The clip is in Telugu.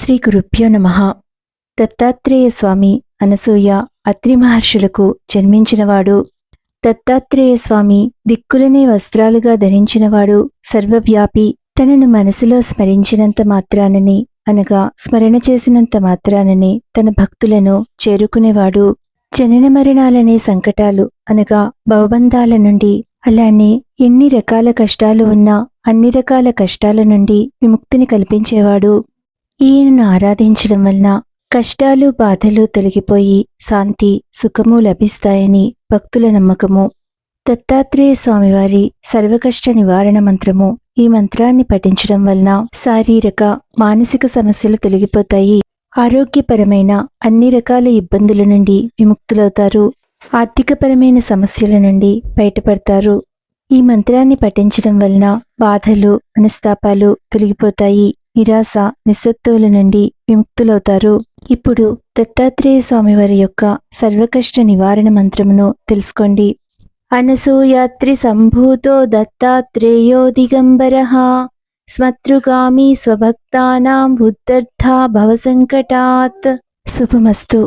శ్రీ గురుభ్యో నమ. దత్తాత్రేయ స్వామి అనసూయ అత్రి మహర్షులకు జన్మించినవాడు. దత్తాత్రేయ స్వామి దిక్కులనే వస్త్రాలుగా ధరించినవాడు సర్వవ్యాపి తనను మనసులో స్మరించినంత మాత్రానని అనగా స్మరణ చేసినంత మాత్రానని తన భక్తులను చేరుకునేవాడు. జనన మరణాలనే సంకటాలు అనగా భవబంధాల నుండి అలానే ఎన్ని రకాల కష్టాలు ఉన్నా అన్ని రకాల కష్టాల నుండి విముక్తిని కల్పించేవాడు. ఈయనను ఆరాధించడం వలన కష్టాలు బాధలు తొలగిపోయి శాంతి సుఖము లభిస్తాయని భక్తుల నమ్మకము. దత్తాత్రేయ స్వామివారి సర్వకష్ట నివారణ మంత్రము ఈ మంత్రాన్ని పఠించడం వలన శారీరక మానసిక సమస్యలు తొలగిపోతాయి. ఆరోగ్యపరమైన అన్ని రకాల ఇబ్బందుల నుండి విముక్తులవుతారు. ఆర్థికపరమైన సమస్యల నుండి బయటపడతారు. ఈ మంత్రాన్ని పఠించడం వలన బాధలు మనస్తాపాలు తొలగిపోతాయి. నిరాశ నిస్సత్తువుల నుండి విముక్తులవుతారు. ఇప్పుడు దత్తాత్రేయ స్వామివారి యొక్క సర్వకష్ట నివారణ మంత్రమును తెలుసుకోండి. అనసూయాత్రి సంభూతో దత్తాత్రేయో దిగంబర స్మతృగామి స్వభక్తానాం ఉద్ధర్థా భవసంకటాత్. శుభమస్తు.